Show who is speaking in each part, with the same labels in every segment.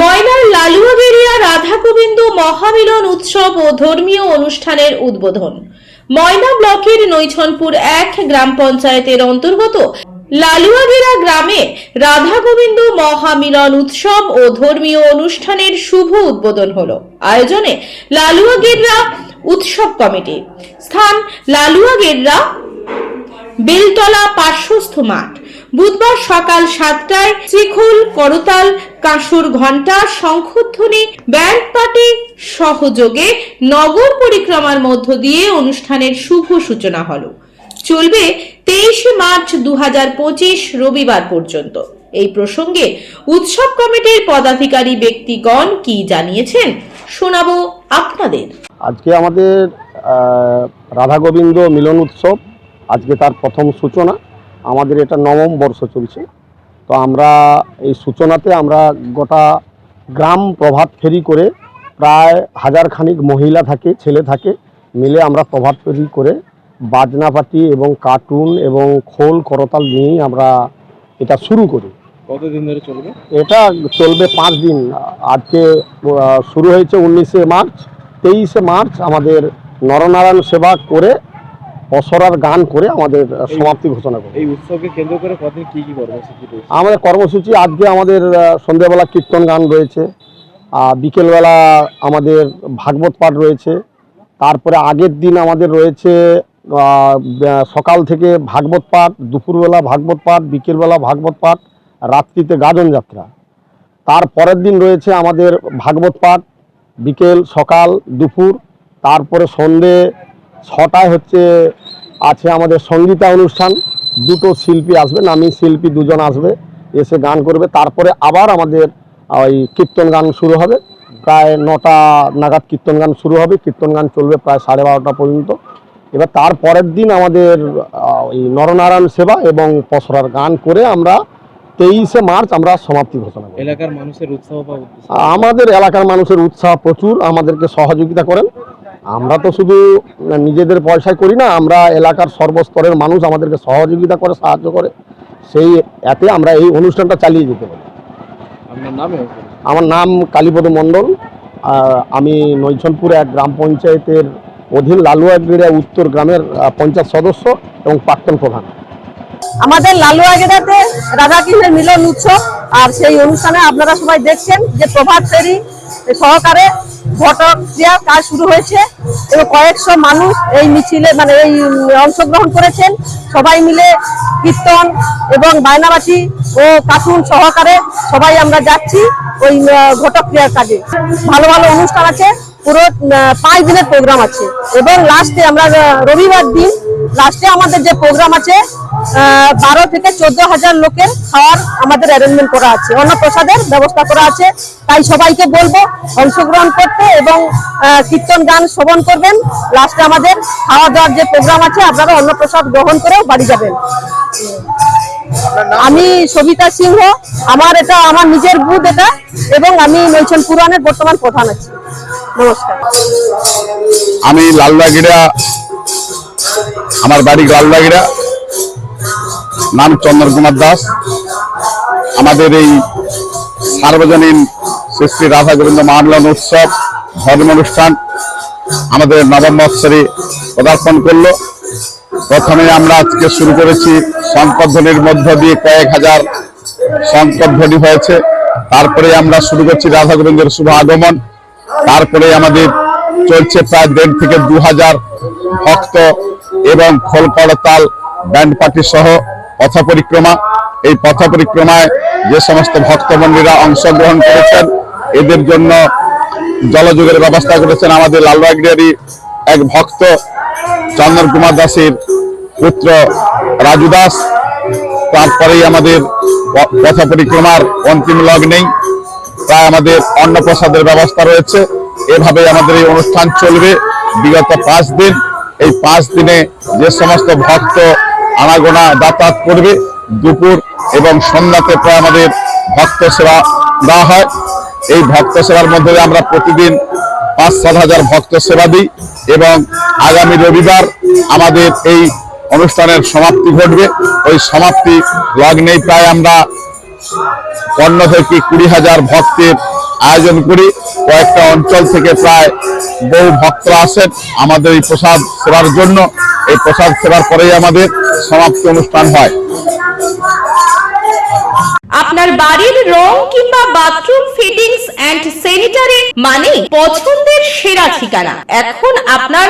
Speaker 1: ময়নার লালুয়াগেরিয়া রাধা গোবিন্দ মহামিলন উৎসব ও ধর্মীয় অনুষ্ঠানের উদ্বোধন। ময়না ব্লকের নৈছনপুর এক গ্রাম পঞ্চায়েতের অন্তর্গত লালুয়াগেরা গ্রামে রাধা গোবিন্দ মহামিলন উৎসব ও ধর্মীয় অনুষ্ঠানের শুভ উদ্বোধন হলো। আয়োজনে লালুয়াগেররা উৎসব কমিটি। স্থান লালুয়াগেররা বেলতলা পার্শ্বস্থ মাঠ। বুধবার সকাল সাতটায় চিখুল করতাল, কাঁসুর ঘণ্টা, শঙ্খধ্বনি ব্যান্ড পার্টি সহযোগে নগর পরিক্রমার মধ্য দিয়ে অনুষ্ঠানের শুভ সূচনা হলো। চলবে তেইশে মার্চ দু রবিবার পর্যন্ত। এই প্রসঙ্গে উৎসব কমিটির পদাধিকারী ব্যক্তিগণ কি জানিয়েছেন শোনাবো আপনাদের।
Speaker 2: আজকে আমাদের রাধা গোবিন্দ মিলন উৎসব, আজকে তার প্রথম সূচনা। আমাদের এটা নবম বর্ষ চলছে। তো আমরা এই সূচনাতে আমরা গোটা গ্রাম প্রভাত ফেরি করে প্রায় হাজার খানিক মহিলা থাকে ছেলে থাকে মিলে আমরা প্রভাত ফেরি করে বাজনা পাটি এবং কার্টুন এবং খোল করতাল নিয়েই আমরা এটা শুরু করি।
Speaker 3: কতদিন ধরে চলবে?
Speaker 2: এটা চলবে পাঁচ দিন। আজকে শুরু হয়েছে উনিশে মার্চ তেইশে মার্চ আমাদের নরনারায়ণ সেবা করে অসরার গান করে আমাদের সমাপ্তি ঘোষণা করব।
Speaker 3: এই উৎসবকে কেন্দ্র করে কতদিন কি কি কর্মসূচি
Speaker 2: আমাদের কর্মসূচি আজকে আমাদের সন্ধ্যেবেলা কীর্তন গান রয়েছে আর বিকেলবেলা আমাদের ভাগবত পাঠ রয়েছে তারপরে আগের দিন আমাদের রয়েছে সকাল থেকে ভাগবত পাঠ দুপুরবেলা ভাগবত পাঠ বিকেলবেলা ভাগবত পাঠ রাত্রিতে গাজন যাত্রা। তার পরের দিন রয়েছে আমাদের ভাগবত পাঠ বিকেল সকাল দুপুর তারপরে সন্ধে ছটায় হচ্ছে আছে আমাদের সঙ্গীতা অনুষ্ঠান। দুটো শিল্পী আসবে নামী শিল্পী দুজন আসবে এসে গান করবে। তারপরে আবার আমাদের ওই কীর্তন গান শুরু হবে। প্রায় নটা নাগাদ কীর্তন গান শুরু হবে। কীর্তন গান চলবে প্রায় সাড়ে বারোটা পর্যন্ত। এবার তার পরের দিন আমাদের ওই নরনারায়ণ সেবা এবং পসরার গান করে আমরা তেইশে মার্চ আমরা সমাপ্তি ঘোষণা করি।
Speaker 3: এলাকার মানুষের উৎসাহ
Speaker 2: আমাদের এলাকার মানুষের উৎসাহ প্রচুর। আমাদেরকে সহযোগিতা করেন। আমরা তো শুধু নিজেদের পয়সায় করি না আমরা এলাকার সর্বস্তরের মানুষ আমাদেরকে সহযোগিতা করে সাহায্য করে। সেই এতে আমরা এই অনুষ্ঠানটা চালিয়ে যেতে পারি। আমার নাম কালীপদ মণ্ডল আমি নৈছনপুর এক গ্রাম পঞ্চায়েতের অধীন লালুয়াগড়িয়া উত্তর গ্রামের পঞ্চায়েত সদস্য এবং প্রাক্তন প্রধান।
Speaker 4: আমাদের লালুয়াগেরাতে রাধাকৃষ্ণের মিলন উৎসব। আর সেই অনুষ্ঠানে আপনারা সবাই দেখছেন যে প্রভাত ফেরি সহকারে ঘটক ক্রিয়ার কাজ শুরু হয়েছে এবং কয়েকশো মানুষ এই মিছিলে মানে এই অংশগ্রহণ করেছেন। সবাই মিলে কীর্তন এবং বায়নাবাসী ও কার্টুন সহকারে সবাই আমরা যাচ্ছি ওই আহ, ঘটক কাজে। ভালো ভালো অনুষ্ঠান আছে পুরো পাঁচ দিনের প্রোগ্রাম আছে। এবং লাস্টে আমরা রবিবার দিন লাস্টে আমাদের যে প্রোগ্রাম আছে বারো থেকে চোদ্দ হাজার লোকের খাওয়ার আমাদের অ্যারেঞ্জমেন্ট করা আছে। অন্য প্রসাদের ব্যবস্থা করা আছে। তাই সবাইকে বলব, অংশগ্রহণ করতে এবং কীর্তন গান শ্রবণ করবেন। লাস্টে আমাদের খাওয়া দাওয়ার যে প্রোগ্রাম আছে, আপনারা অন্য প্রসাদ গ্রহণ করেও বাড়ি যাবেন। আমি সবিতা সিংহ, আমার এটা, আমার নিজের বুথ এটা, এবং আমি নৈছন পুরাণের বর্তমান প্রধান আছি। নমস্কার।
Speaker 5: আমি লালদাগিরা আমার বাড়ি লালদাগিরা নাম চন্দন কুমার দাস। আমাদের এই সার্বজনীন শ্রী শ্রী রাধা গোবিন্দ মহামিলন উৎসব, ধর্ম অনুষ্ঠান আমাদের নবম বৎসরে পদার্পণ করল। প্রথমে আমরা আজকে শুরু করেছি শঙ্করধ্বনির মধ্য দিয়ে কয়েক হাজার শঙ্করধ্বনি হয়েছে। তারপরে আমরা শুরু করছি রাধা গোবিন্দের শুভ আগমন। তারপরে আমাদের চলছে প্রায় দেড় থেকে দু হাজার ভক্ত এবং খোল করতাল ব্যান্ড পার্টি সহ পথ পরিক্রমা এই পথ পরিক্রমায় যে সমস্ত ভক্তমন্ডলীরা অংশগ্রহণ করেছেন, এদের জন্য জলযোগের ব্যবস্থা করেছেন আমাদের লালবাগড়িয়ারই এক ভক্ত, চন্দন কুমার দাসের পুত্র রাজু দাস। তারপরেই আমাদের পথ পরিক্রমার অন্তিম লগ্নেই প্রায় আমাদের অন্নপ্রসাদের ব্যবস্থা রয়েছে। এভাবে আমাদের এই অনুষ্ঠান চলবে। বিগত পাঁচ দিন, এই পাঁচ দিনে যে সমস্ত ভক্ত আনাগোনা যাতায়াত করবে, দুপুর এবং সন্ধ্যাতে প্রায় আমাদের ভক্ত সেবা দেওয়া হয়। এই ভক্ত সেবার মধ্যে আমরা প্রতিদিন পাঁচ সাত হাজার ভক্ত সেবা দিই এবং আগামী রবিবার আমাদের এই অনুষ্ঠানের সমাপ্তি ঘটবে। ওই সমাপ্তি লগ্নেই প্রায় আমরা পনেরো থেকে কুড়ি হাজার ভক্তের আয়োজন করি। কয়েকটা অঞ্চল থেকে প্রায় বহু ভক্তরা আসেন আমাদের এই প্রসাদ সেবার জন্য। এই প্রসাদ সেবার পরেই আমাদের সমাপ্তি অনুষ্ঠান হয়।
Speaker 1: আপনার বাড়ির রং কিংবা বাথরুম ফিটিংস এন্ড স্যানিটারি মানে পছন্দের সেরা ঠিকানা। এখন আপনার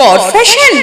Speaker 1: কর ফ্যাশন